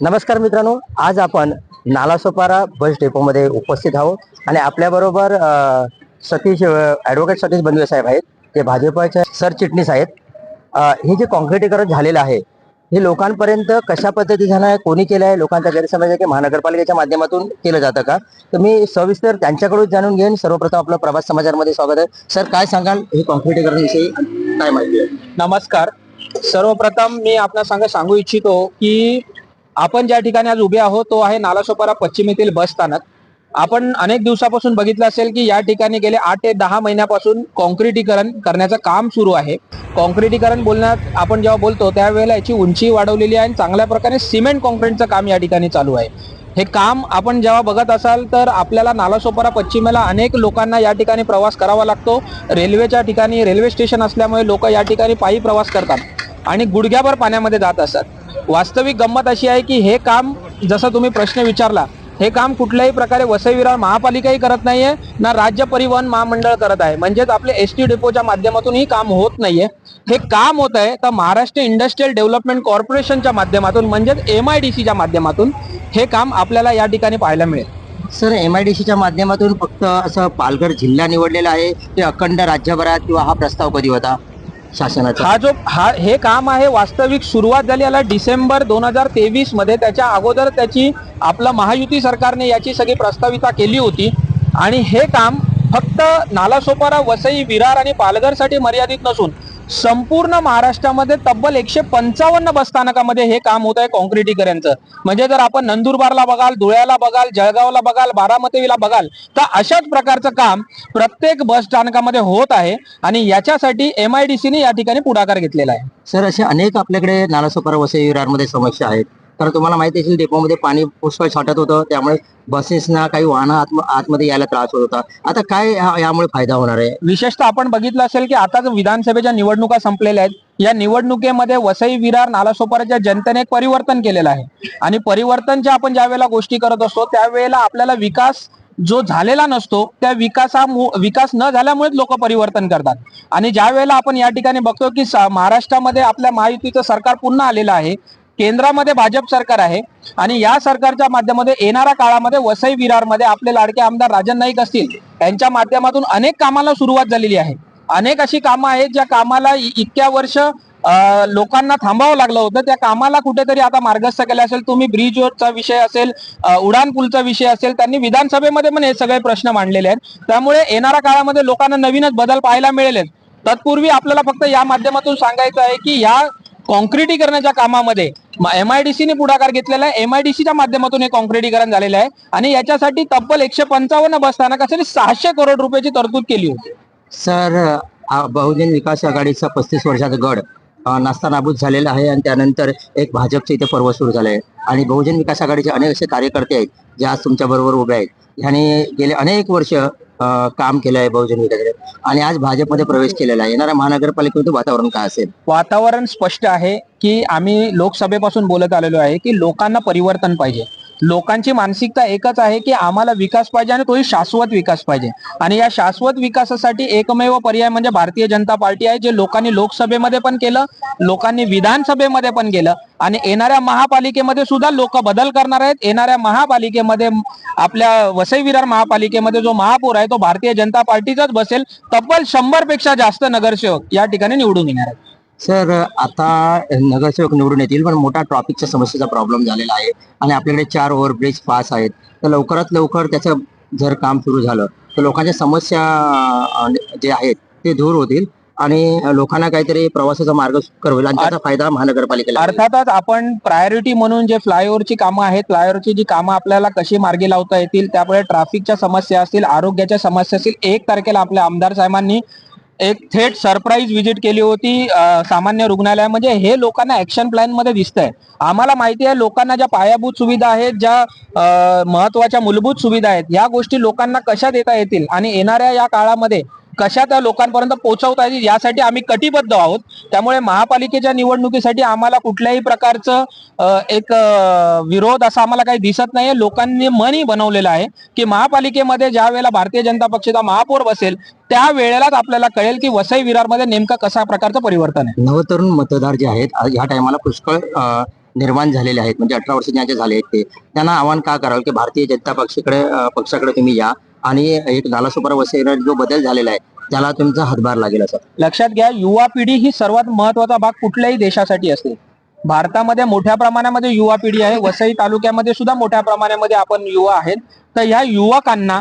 नमस्कार मित्रांनो आज आपण नालासोपारा बस डेपोमध्ये उपस्थित आहोत आणि आपल्याबरोबर सतीश ॲडव्होकेट सतीश बंदवे साहेब आहेत ते भाजपचे सरचिटणीस आहेत. हे जे कॉन्क्रिटीकरण झालेलं आहे हे लोकांपर्यंत कशा पद्धती झालं आहे कोणी केलं आहे लोकांचा गैरसमज आहे की महानगरपालिकेच्या माध्यमातून केलं जातं का? तर मी सविस्तर त्यांच्याकडून जाणून घेईन. सर्वप्रथम आपलं प्रभात समाचारमध्ये स्वागत आहे. सर काय सांगाल हे कॉन्क्रिटीकरणाविषयी काय माहिती आहे. नमस्कार. सर्वप्रथम मी आपल्या सांग सांगू इच्छितो की आपण ज्या ठिकाणी आज उभे आहोत तो आहे नालासोपारा पश्चिम येथील बस स्थानक. आपण अनेक दिवसापासून बघितलं असेल की या ठिकाणी गेले आठ ते दहा महिन्यापासून कॉन्क्रिटीकरण करण्याचं काम सुरू आहे. कॉन्क्रिटीकरण बोलण्यात आपण जेव्हा बोलतो त्यावेळेला याची उंची वाढवलेली आहे आणि चांगल्या प्रकारे सिमेंट कॉन्क्रीटचं काम या ठिकाणी चालू आहे. हे काम आपण जेव्हा बघत असाल तर आपल्याला नालासोपारा पश्चिमेला अनेक लोकांना या ठिकाणी प्रवास करावा लागतो. रेल्वेच्या ठिकाणी रेल्वे स्टेशन असल्यामुळे लोक या ठिकाणी पायी प्रवास करतात आणि गुडघ्याभर पाण्यामध्ये जात असतात. वास्तविक गंमत अशी आहे की हे काम जसं तुम्ही प्रश्न विचारला हे काम कुठल्याही प्रकारे वसई विरार महापालिकाही करत नाहीये ना राज्य परिवहन महामंडळ करत आहे. म्हणजेच आपले एस टी डेपोच्या माध्यमातून ही काम होत नाहीये. हे काम होत आहे तर महाराष्ट्र इंडस्ट्रियल डेव्हलपमेंट कॉर्पोरेशनच्या माध्यमातून म्हणजेच एम आय डी सीच्या माध्यमातून हे काम आपल्याला या ठिकाणी पाहायला मिळेल. सर एम आय डी सीच्या माध्यमातून फक्त असं पालघर जिल्हा निवडलेला आहे ते अखंड राज्यभरात किंवा हा प्रस्ताव कधी होता? शासनाचा. हा जो हा हे काम आहे वास्तविक सुरुवात झाली याला डिसेंबर दोन हजार तेवीसमध्ये. त्याच्या अगोदर त्याची आपलं महायुती सरकारने याची सगळी प्रस्ताविता केली होती. आणि हे काम फक्त नालासोपारा वसई विरार आणि पालघरसाठी मर्यादित नसून संपूर्ण महाराष्ट्रामध्ये तब्बल एकशे पंचावन्न बसस्थानकामध्ये हे काम होत आहे कॉन्क्रिटीकरणचं म्हणजे जर आपण नंदुरबारला बघाल धुळ्याला बघाल जळगावला बघाल बारामतीला बघाल तर अशाच प्रकारचं काम प्रत्येक बस स्थानकामध्ये होत आहे आणि याच्यासाठी एम आय डी सीने या ठिकाणी पुढाकार घेतलेला आहे. सर असे अनेक आपल्याकडे नालासोपारा वसई विरारमध्ये समस्या आहेत. तर तुम्हाला माहिती असेल डेपोमध्ये पाणी पुष्कळ साठत होतं. त्यामुळे बसेसना काही वाहनं आत आतमध्ये यायला त्रास होत होता. आता काय यामुळे फायदा होणार आहे? विशेषतः आपण बघितलं असेल की आता विधानसभेच्या निवडणुका संपलेल्या आहेत. या निवडणुकीमध्ये वसई विरार नालासोपाराच्या जनतेने एक परिवर्तन केलेलं आहे. आणि परिवर्तनच्या आपण ज्या वेळेला गोष्टी करत असतो त्यावेळेला आपल्याला विकास जो झालेला नसतो त्या विकासा विकास न झाल्यामुळेच लोक परिवर्तन करतात. आणि ज्या वेळेला आपण या ठिकाणी बघतो की महाराष्ट्रामध्ये आपल्या महायुतीचं सरकार पुन्हा आलेलं आहे केंद्रामध्ये भाजप सरकार आहे आणि या सरकारच्या माध्यमामध्ये येणाऱ्या काळामध्ये वसई विरारमध्ये आपले लाडके आमदार राजन नाईक असतील यांच्या माध्यमातून अनेक कामाला सुरुवात झालेली आहे. अनेक अशी कामं आहेत ज्या कामाला इतक्या वर्ष लोकांना थांबावं लागलं होतं. त्या कामाला कुठेतरी आता मार्गस्थ केले असेल. तुम्ही ब्रिजचा विषय असेल उडान पूलचा विषय असेल त्यांनी विधानसभेमध्ये पण हे सगळे प्रश्न मांडलेले आहेत. त्यामुळे येणाऱ्या काळामध्ये लोकांना नवीनच बदल पाहायला मिळेल. तत्पूर्वी आपल्याला फक्त या माध्यमातून सांगायचं आहे की या कॉन्क्रिटीकरणाच्या कामामध्ये एम आय डी सीने पुढाकार घेतलेला आहे. एम माध्यमातून हे कॉन्क्रिटीकरण झालेलं आहे. आणि याच्यासाठी तब्बल एकशे पंचावन्न बस स्थानकासाठी सहाशे करोड रुपयाची तरतूद केली होती. सर बहुजन विकास आघाडीचा पस्तीस वर्षाचा गड नास्तानाबूत झालेला आहे आणि त्यानंतर एक भाजपचं इथे पर्व सुरू झालं आहे. आणि बहुजन विकास आघाडीचे अनेक असे कार्यकर्ते आहेत जे आज तुमच्या बरोबर उभे आहेत. ह्याने गेले अनेक वर्ष काम केलं आहे बहुजन विकास आणि आज भाजपमध्ये प्रवेश केलेला आहे. येणाऱ्या महानगरपालिकेमध्ये वातावरण काय असेल? वातावरण स्पष्ट आहे की आम्ही लोकसभेपासून बोलत आलेलो आहे की लोकांना परिवर्तन पाहिजे. लोकांची मानसिकता एकच आहे की आम्हाला विकास पाहिजे आणि तोही शाश्वत विकास पाहिजे. आणि या शाश्वत विकासासाठी एकमेव पर्याय म्हणजे भारतीय जनता पार्टी आहे जे लोकांनी लोकसभेमध्ये पण केलं लोकांनी विधानसभेमध्ये पण केलं. आणि येणाऱ्या महापालिकेमध्ये सुद्धा लोक बदल करणार आहेत. येणाऱ्या महापालिकेमध्ये आपल्या वसई विरार महापालिकेमध्ये जो महापौर आहे तो भारतीय जनता पार्टीचाच बसेल. तब्बल शंभरपेक्षा जास्त नगरसेवक या ठिकाणी निवडून येणार आहेत. सर आता नगरसेवक निवडून येतील पण मोठा ट्रॉफिकच्या समस्येचा प्रॉब्लेम झालेला आहे. आणि आपल्याकडे चार ओव्हरब्रिज पास आहेत. तर लवकरात लवकर त्याचं जर काम सुरू झालं तर लोकांच्या समस्या जे आहेत ते दूर होतील. आणि लोकांना काहीतरी प्रवासाचा मार्ग सुकर होईल आणि त्याचा फायदा महानगरपालिकेला अर्थातच आपण प्रायोरिटी म्हणून जे फ्लायओव्हरची कामं आहेत फ्लायओव्हरची जी कामं आपल्याला कशी मार्गी लावता येतील त्यामुळे ट्रॅफिकच्या समस्या असतील आरोग्याच्या समस्या असतील एक तारखेला आपल्या आमदार साहेबांनी एक थेट सरप्राईज व्हिजिट केली होती सामान्य रुग्णालय. म्हणजे हे लोकांना ऍक्शन प्लॅनमध्ये दिसतंय. आम्हाला माहिती आहे लोकांना ज्या पायाभूत सुविधा आहेत ज्या महत्त्वाच्या मूलभूत सुविधा आहेत या गोष्टी लोकांना कशा देता येतील? आणि येणाऱ्या या काळामध्ये कशा त्या लोकांपर्यंत पोहोचवता येईल यासाठी आम्ही कटिबद्ध आहोत. त्यामुळे महापालिकेच्या निवडणुकीसाठी आम्हाला कुठल्याही प्रकारचं एक विरोध असा आम्हाला काही दिसत नाहीये. लोकांनी मनही बनवलेलं आहे की महापालिकेमध्ये ज्या वेळेला भारतीय जनता पक्षाचा महापौर बसेल त्या वेळेलाच आपल्याला कळेल की वसई विरारमध्ये नेमकं कशा प्रकारचं परिवर्तन आहे. नवतरुण मतदार जे आहेत ह्या टायमाला पुष्कळ निर्माण झालेले आहेत. म्हणजे अठरा वर्ष ज्यांचे झाले आहेत ते. त्यांना आव्हान का करावं की भारतीय जनता पक्षाकडे पक्षाकडे तुम्ही या. आणि एक नालासोपारा वसईवर जो बदल झालेला आहे त्याला तुमचा हातभार लागेल असं. लक्षात घ्या युवा पिढी ही सर्वात महत्त्वाचा भाग कुठल्याही देशासाठी असते. भारतामध्ये मोठ्या प्रमाणामध्ये युवा पिढी आहे वसई तालुक्यामध्ये सुद्धा मोठ्या प्रमाणामध्ये आपण युवा आहेत. तर ह्या युवकांना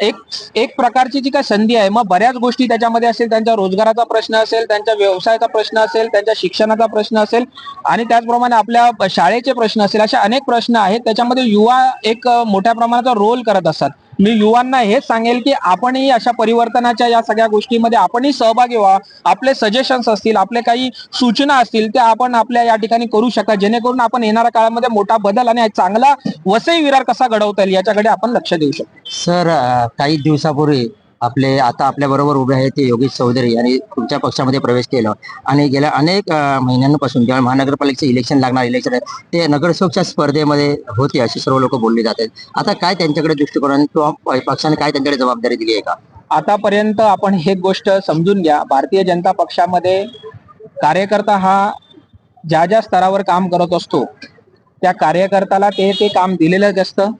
एक एक प्रकारची जी काय संधी आहे मग बऱ्याच गोष्टी त्याच्यामध्ये असेल त्यांच्या रोजगाराचा प्रश्न असेल त्यांच्या व्यवसायाचा प्रश्न असेल त्यांच्या शिक्षणाचा प्रश्न असेल आणि त्याचप्रमाणे आपल्या शाळेचे प्रश्न असेल असे अनेक प्रश्न आहेत. त्याच्यामध्ये युवा एक मोठ्या प्रमाणाचा रोल करत असतात. मी युवांना हेच सांगेल की आपणही अशा परिवर्तनाच्या या सगळ्या गोष्टीमध्ये आपणही सहभागी व्हा. आपले सजेशन्स असतील आपले काही सूचना असतील त्या आपण आपल्या या ठिकाणी करू शकता. जेणेकरून आपण येणाऱ्या काळामध्ये मोठा बदल आणि चांगला वसई विरार कसा घडवता येईल याच्याकडे आपण लक्ष देऊ शकतो. सर काही दिवसापूर्वी आपले आता आपल्या बरोबर उभे आहेत ते योगेश चौधरी यांनी तुमच्या पक्षामध्ये प्रवेश केला. आणि गेल्या अनेक महिन्यांपासून जेव्हा महानगरपालिकेचे इलेक्शन लागणार इलेक्शन आहे ते नगरसेवकच्या स्पर्धेमध्ये होते अशी सर्व लोक बोलली जातात. आता काय त्यांच्याकडे दृष्टिकोन किंवा पक्षाने काय त्यांच्याकडे जबाबदारी दिली आहे का? आतापर्यंत आपण हे गोष्ट समजून घ्या. भारतीय जनता पक्षामध्ये कार्यकर्ता हा ज्या ज्या स्तरावर काम करत असतो त्या कार्यकर्त्याला ते ते काम दिलेलंच असतं.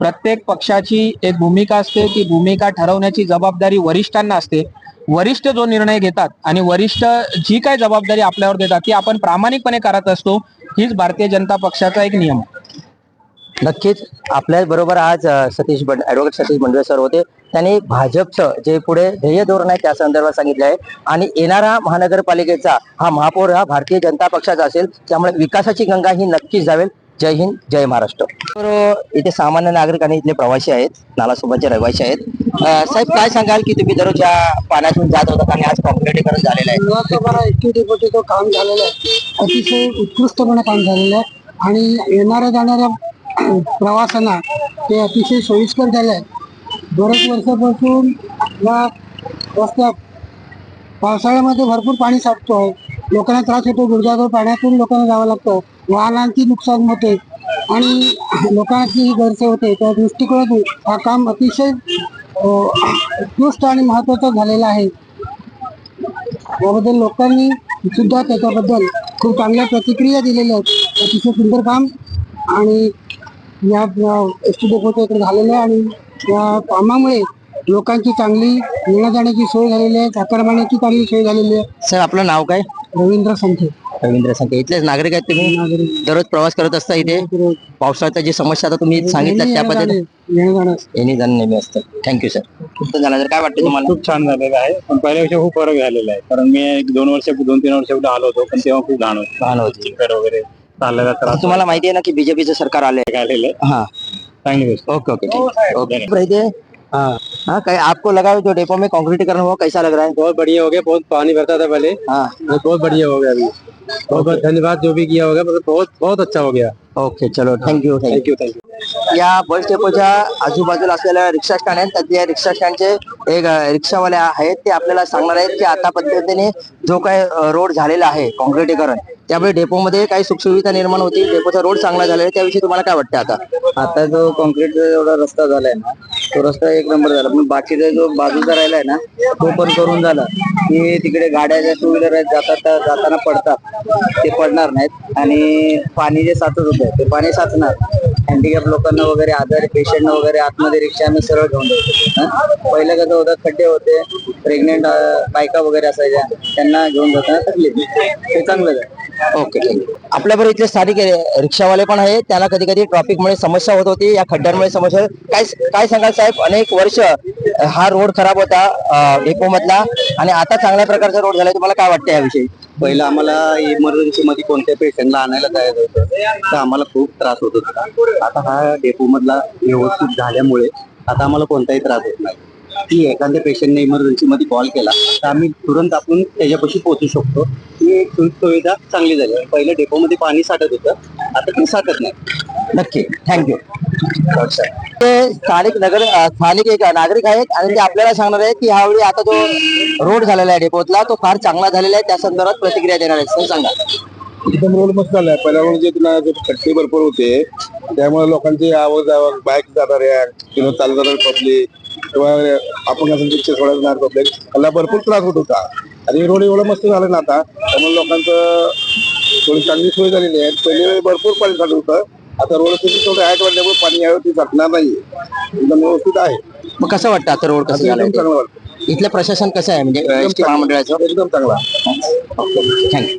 प्रत्येक पक्षाची एक भूमिका असते ती भूमिका ठरवण्याची जबाबदारी वरिष्ठांना असते. वरिष्ठ जो निर्णय घेतात आणि वरिष्ठ जी काय जबाबदारी आपल्यावर देतात ती आपण प्रामाणिकपणे करत असतो हीच भारतीय जनता पक्षाचा एक नियम. नक्कीच. आपल्या बरोबर आज सतीश बंड ऍडव्होकेट सतीश बंडवे सर होते. त्यांनी भाजपचं जे पुढे ध्येय धोरण आहे त्या संदर्भात सांगितले आहे. आणि येणारा महानगरपालिकेचा हा महापौर हा भारतीय जनता पक्षाचा असेल त्यामुळे विकासाची गंगा ही नक्कीच जावेल. जय हिंद जय महाराष्ट्र. तर इथे सामान्य नागरिक आणि इथले प्रवासी आहेत नालासोबतचे रहिवासी आहेत. साहेब काय सांगाल की तुम्ही दररोज या पाण्यातून जात होता आणि आज कॉन्क्रिटीकरण झालेलं आहे? मुळात एसटी काम झालेलं आहे. अतिशय उत्कृष्टपणे काम झालेलं आहे. आणि येणाऱ्या जाणाऱ्या प्रवाशांना ते अतिशय सोयीस्कर झाले आहे. बरेच वर्षापासून या रस्त्यात पावसाळ्यामध्ये भरपूर पाणी साठतो आहे. लोकांना त्रास होतो गुडघ्यावर पाण्यातून लोकांना जावं लागतं. वाहनांची नुकसान होते. आणि लोकांची गैरसोय होते त्या दृष्टिकोनातून हा काम अतिशय उत्कृष्ट आणि महत्वाचं झालेलं आहे. याबद्दल लोकांनी सुद्धा त्याच्याबद्दल खूप चांगल्या प्रतिक्रिया दिलेल्या आहेत. अतिशय सुंदर काम आणि या एस टी डेपोचं इकडे झालेलं आहे आणि या कामामुळे लोकांची चांगली येण्या जाण्याची सोय झालेली आहे. चाकरमान्याची चांगली सोय झालेली आहे. सर आपलं नाव काय? रवींद्र संखे रवींद्र संखे इथलेच नागरिक आहेत तुम्ही? दररोज प्रवास करत असता इथे? पावसाळ्याची जी समस्या आता तुम्ही सांगितलं त्या पद्धतीने जाणं येणे जाणं. नेहमी असतं. थँक्यू सर झालं तर काय वाटतं तुम्हाला? खूप छान झालेलं आहे. पण पहिल्यापेक्षा खूप फरक झालेला आहे. कारण मी एक दोन वर्ष दोन तीन वर्ष कुठे आलो होतो पण तेव्हा खूप घाण होती. लहान होती. चिखल वगैरे चाललेला त्रास तुम्हाला माहिती आहे ना की बीजेपीचं सरकार आले झालेलं आहे. हाँ. चांगली गोष्ट. Okay okay. ओके. रहते हाँ कहीं आपको लगा जो डेपो में कंक्रीटीकरण हुआ कैसा लग रहा है? बहुत बढ़िया हो गया बहुत पानी भरता था पहले। हाँ। बहुत बढ़िया हो गया अभी। बहुत बहुत धन्यवाद जो भी किया होगा मतलब बहुत बहुत अच्छा हो गया। ओके चलो thank you thank you thank you या बस डेपोच्या आजूबाजूला असलेल्या रिक्षा स्टँड आहेत त्यातल्या रिक्षा स्टँडचे एक रिक्षावाले आहेत ते आपल्याला सांगणार आहेत की आता पद्धतीने जो काय रोड झालेला आहे काँक्रिटीकरण त्यामुळे डेपोमध्ये काही सुखसुविधा निर्माण होतील. डेपोचा रोड चांगला झालेला आहे त्याविषयी तुम्हाला काय वाटतं आता? आता जो कॉन्क्रीटचा एवढा रस्ता झालाय ना तो रस्ता एक नंबर झाला. पण बाकीचा जो बाजूचा राहिलाय ना तो पण करून झाला. की तिकडे गाड्या ज्या टू व्हीलर आहेत जातात जाताना पडतात. ते पडणार नाहीत. आणि पाणी जे साचत होतं ते पाणी साचणार. हँडिकॅप लोकांना वगैरे आजारी पेशंट वगैरे आतमध्ये रिक्षाने सरळ घेऊन जातो पहिलं कसं होतं खड्डे होते. प्रेग्नेंट बायका वगैरे असायच्या. त्यांना घेऊन जाताना तकलीफ ते चांगलं आहे ओके थँक्यू आपल्याबरोबर इथले स्थानिक रिक्षावाले पण आहे त्याला कधी कधी ट्रॉफिकमुळे समस्या होत होती. या खड्ड्यांमुळे समस्या काय काय सांगाल साहेब? अनेक वर्ष हा रोड खराब होता डेपो मधला आणि आता चांगल्या प्रकारचा रोड झाला तुम्हाला काय वाटतं याविषयी? पहिलं आम्हाला इमर्जन्सी मध्ये कोणत्या पेशंटला आणायला जायचं होतं तर आम्हाला खूप त्रास होत होता. आता हा डेपो मधला व्यवस्थित झाल्यामुळे आता आम्हाला कोणताही त्रास होत नाही. की एखाद्या पेशंटने इमर्जन्सीमध्ये कॉल केला तर आम्ही तुरंत आपण त्याच्यापाशी पोहोचू शकतो. ही एक सुविधा चांगली झाली. आहे. पहिले डेपोमध्ये पाणी साठत होतं. आता ते साठत नाही. नक्की. थँक्यू ते स्थानिक नगर स्थानिक एक नागरिक आहेत आणि ते आपल्याला सांगणार आहे की ह्यावेळी आता जो रोड झालेला आहे डेपोतला तो फार चांगला झालेला आहे. त्या संदर्भात प्रतिक्रिया देणार आहेत. सर सांगा. एकदम रोड मस्त आहे पहिल्या रोड जे तुला खड्डे भरपूर होते त्यामुळे लोकांची आवाज जावक बाईक जाणाऱ्या किंवा चालू जाणारे पब्लिक किंवा आपण असं रिक्षा सोडा जाणार पब्लिक त्याला भरपूर त्रास होत होता. आणि रोड एवढं मस्त झालं ना आता त्यामुळे लोकांचं थोडी चांगली सोय झालेली आहे. पहिले भरपूर पाणी साठत होतं. आता रोड थोडं ऍट वाढल्यामुळे पाणी यावरती साठणार नाही एकदम व्यवस्थित आहे. मग कसं वाटतं आता रोड कसं झालं चांगलं वाटतं. इथलं प्रशासन कसं आहे? म्हणजे महामंडळाचं एकदम चांगला. थँक्यू.